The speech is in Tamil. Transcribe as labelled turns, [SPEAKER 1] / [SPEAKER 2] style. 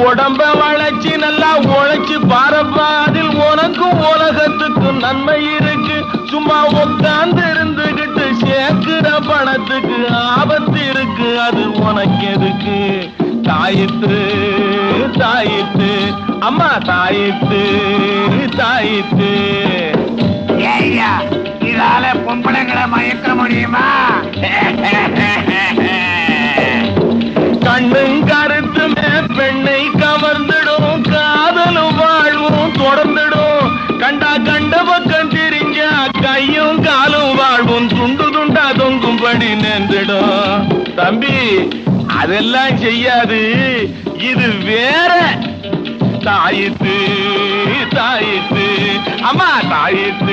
[SPEAKER 1] உடம்ப வளைச்சு நல்லா உழைச்சு பாரப்பா. அதில் உனக்கும் உலகத்துக்கும் நன்மை இருக்கு. சும்மா உட்கார்ந்து இருந்துகிட்டு சேர்க்கிற பணத்துக்கு ஆபத்து இருக்கு. அது உனக்கு எதுக்கு? தாயித்து தாயித்து அம்மா தாயித்து தாயித்து
[SPEAKER 2] இதால பொம்பளைங்களை மயக்க முடியுமா?
[SPEAKER 1] கண்ணும் கண்டா கண்ட பக்கம் திரிஞ்சா கையும் காலும் வாழ்வும் துண்டு துண்டா தொங்கும்படி நின்றுடும். தம்பி அதெல்லாம் செய்யாது. இது வேற. தாயித்து தாயித்து. அம்மா தாயித்து.